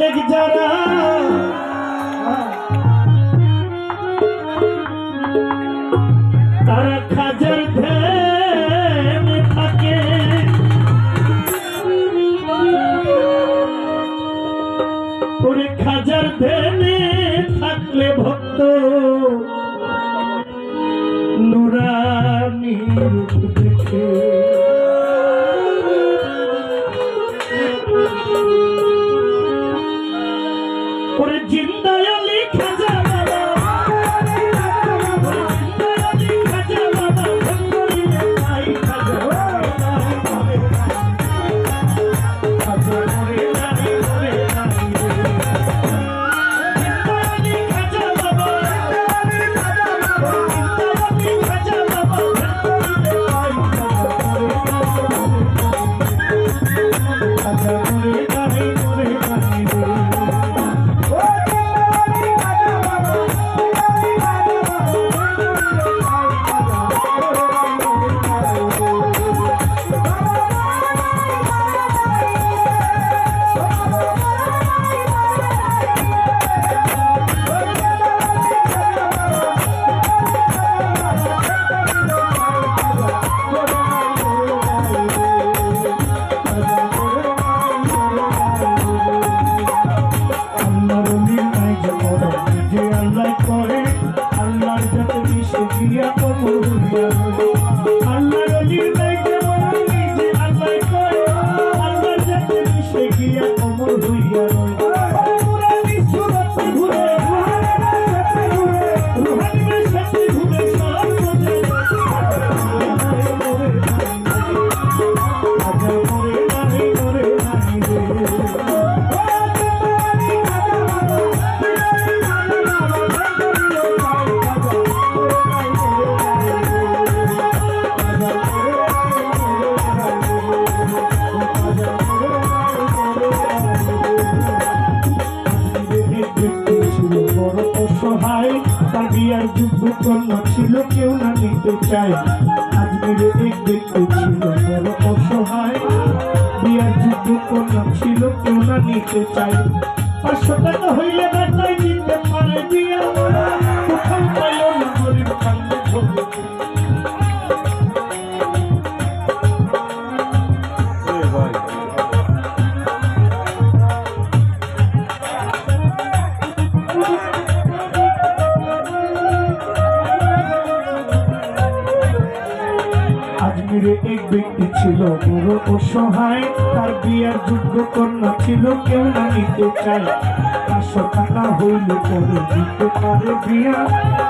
আশেক যারা। তারা খাজার মিশে অমর হইয়া রয়। অসহায় তার বিয়ার যোগ্য কন্যা ছিল, কেউ না নিতে চায়। আজমের এক ব্যক্তি ছিল, বড় অসহায়। বিয়ার যুদ্ধ কন্যা ছিল, কেউ না নিতে চায়। পাঁচশো টাকা হইলে বেটাই আজমিরে এক ব্যক্তি ছিল বড় অসহায়। তার বিয়ার যোগ্য কন্যা ছিল, কেউ না নিতে চায়। পাঁচশো টাকা হইলে পরে দিতে পারে বিয়া।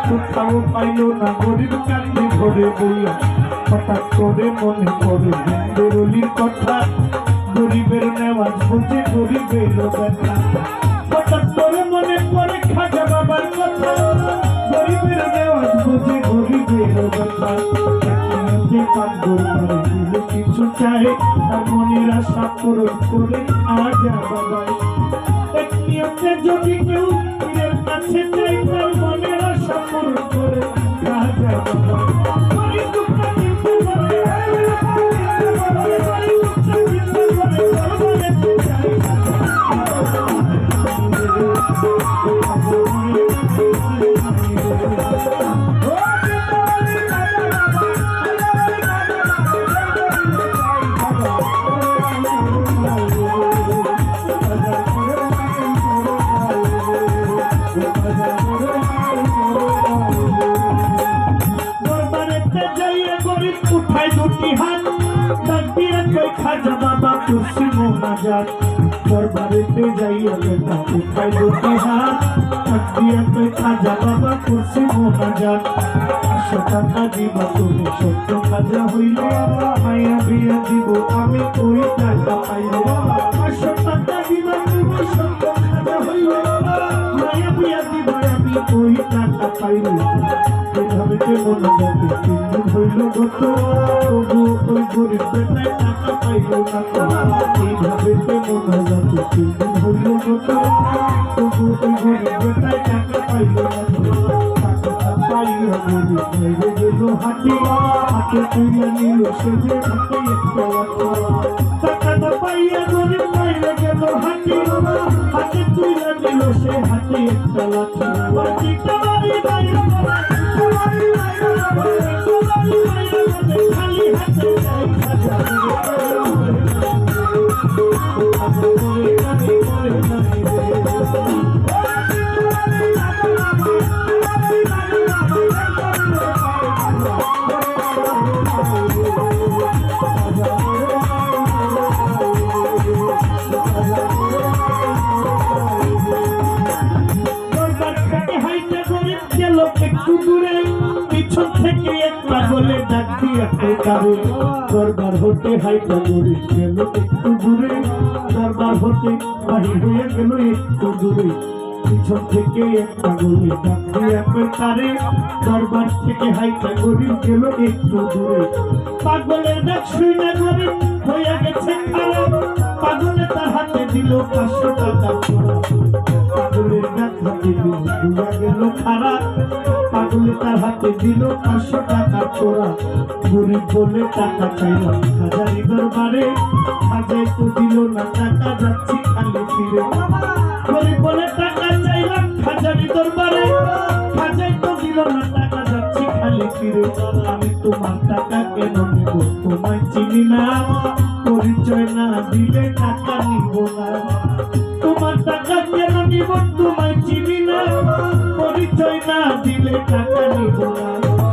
কোথাও পাইল না গরিব কান্দি ধরে বইয়া। হঠাৎ করে মনে হিন্দের অলির কথা। গরিবের নেওয়াজ বুঝে গরিবের ব্যথা। হঠাৎ করে মনে পড়ে খাজা বাবার কথা। নেওয়াজ বুঝে গরিবের ব্যথা যে পাগল করে দিল কিছু চাই তার মনের আশা পূরণ করে আজা এক নিয়মে যদি কেউ কাছে চাই তার মনের আশা পূরণ করে আজ বাবাই খাজা বাবা কুরসি মোনাজাত দরবারেতে যাইয়া বেটা উঠায় দুটি হাত কই খাজা বাবা কুরসি মোনাজাত পাঁচশো টাকা দিবা তুমি সত্য খাজা হইলে মায়া বিয়া দিব, আমি ওই টাকা পাইব পাঁচশো টাকা দিবা তুমি সত্য খাজা হইলে ওই টাকা পাইব এভাবে কেমন যাবে কিন্তু হইল গত তবু ওই গরিব বেটায় টাকা পাইল না এইভাবে কেমন যাবে কিন্তু হইল গত তবু ওই গরিব বেটায় টাকা পাইল না পাইয়া গরিব মেরে গেল হাতি হাতে তুইয়া নিল সে যে হাতে একটা টাকাটা পাইয়া গরিব মেরে গেল হাতি হাতে তুলে দিল সে হাতে একটা লাঠি লাঠিটা বাড়ি বাইরে খালি হাতে যাই খাজা একটু দূরে পিছন থেকে এক পাগলে ডাক দিয়ে কারে দরবার হতে হাইটা করে গেল একটু দূরে দরবার হতে বাহির হয়ে গেল একটু দূরে পিছন থেকে এক পাগলে ডাক দিয়ে কারে দরবার থেকে হাইটা করে গেল একটু দূরে। পাগলের ডাক শুই না করে হয়ে গেছে খারাপ পাগলে তার হাতে দিল পাঁচশো টাকা পাগলের ডাক হাতে দিল বুঝা গেল খারাপ পাগলে তার হাতে দিল পাঁচশো টাকা চোরা গরিব বলে টাকা চাইলাম হাজারি দরবারে। হাজাই তো দিল না, টাকা যাচ্ছি খালি ফিরে। গরিব বলে টাকা হাজারি দরবারে হাজাই তো দিল না টাকা, যাচ্ছি খালি ফিরে। আমি তোমার টাকা কেন নেব তোমায় চিনি না পরিচয় না দিলে টাকা নিব না তোমার টাকা কেন নিব তোমায় চিনি না পরিচয় না দিলে টাকা নিব না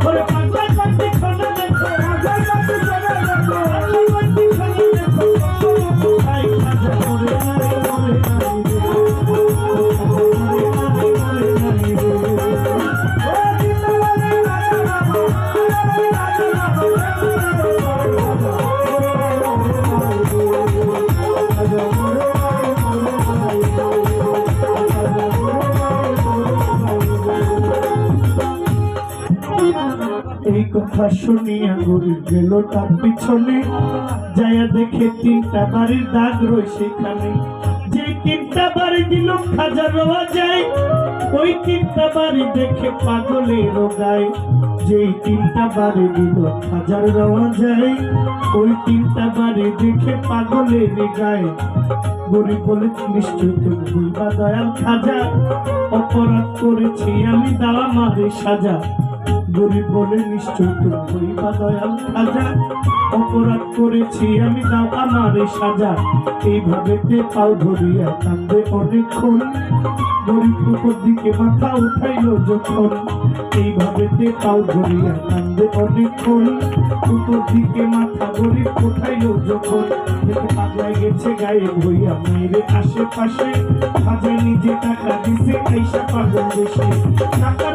ওরে পাগলা পাগলি কথা শুনিয়া গরিব গেল তার পিছনে। যাইয়া দেখে তিনটা বাড়ির দাগ রয় সেখানে। যে তিনটা বাড়ি দিল খাজা রোয়া যায় ওই তিনটা বাড়ি দেখে পাগলে রোগায় যেই তিনটা বাড়ি দিল খাজার রওয়া যায় ওই তিনটা বাড়ি দেখে পাগলে রেগায় গরিব বলে, নিশ্চয় তুমি ভুলবা দয়াল খাজা, অপরাধ করেছি আমি, দাওয়া মারে সাজা। গরিব বলে খাজা অপরাধ করেছি আমি, দাও আমারে সাজা। এইভাবে তে পাও ধরিয়া অনেকক্ষণ। গরিব দিকে মাথা উঠাইল যখন। এইভাবে তে পাও ধরিয়া অনেকক্ষণ। উপর দিকে মাথা গরিব উঠাইল যখন। পাগলাই গেছে গায়ে ভইয়া মেয়েরে আশেপাশে। খাজায় নিজে টাকা দিছে, আইসা পাগল দেশে। টাকার